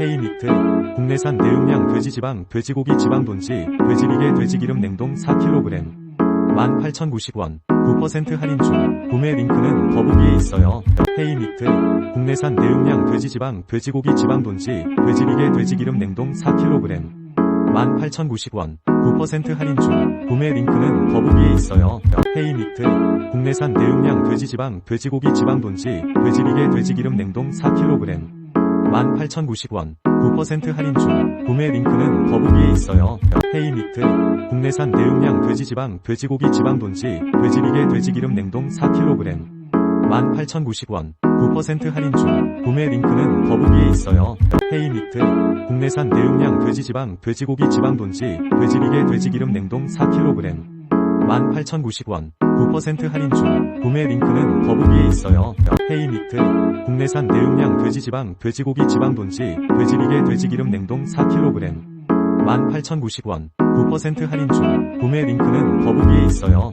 헤이미트, 국내산 대용량 돼지지방, 돼지고기 지방돈지, 돼지비계 돼지기름 냉동 4kg, 18,090원, 9% 할인 중, 구매 링크는 더보기에 있어요. 헤이미트, 국내산 대용량 돼지지방, 돼지고기 지방돈지, 돼지비계 돼지기름 냉동 4kg, 18,090원, 9% 할인 중, 구매 링크는 더보기에 있어요. 헤이미트, 국내산 대용량 돼지지방, 돼지고기 지방돈지, 돼지비계 돼지기름 냉동 4kg, 18,090원, 9% 할인 중, 구매 링크는 더보기에 있어요. 헤이미트, 국내산 대용량 돼지지방, 돼지고기 지방돈지, 돼지비계 돼지기름 냉동 4kg, 18,090원, 9% 할인 중, 구매 링크는 더보기에 있어요. 헤이미트, 국내산 대용량 돼지지방, 돼지고기 지방돈지, 돼지비계 돼지기름 냉동 4kg, 18,090원, 9% 할인 중, 구매 링크는 더보기에 있어요. 헤이미트, 국내산 대용량 돼지지방, 돼지고기 지방돈지, 돼지비계 돼지기름 냉동 4kg, 18,090원, 9% 할인 중, 구매 링크는 더보기에 있어요.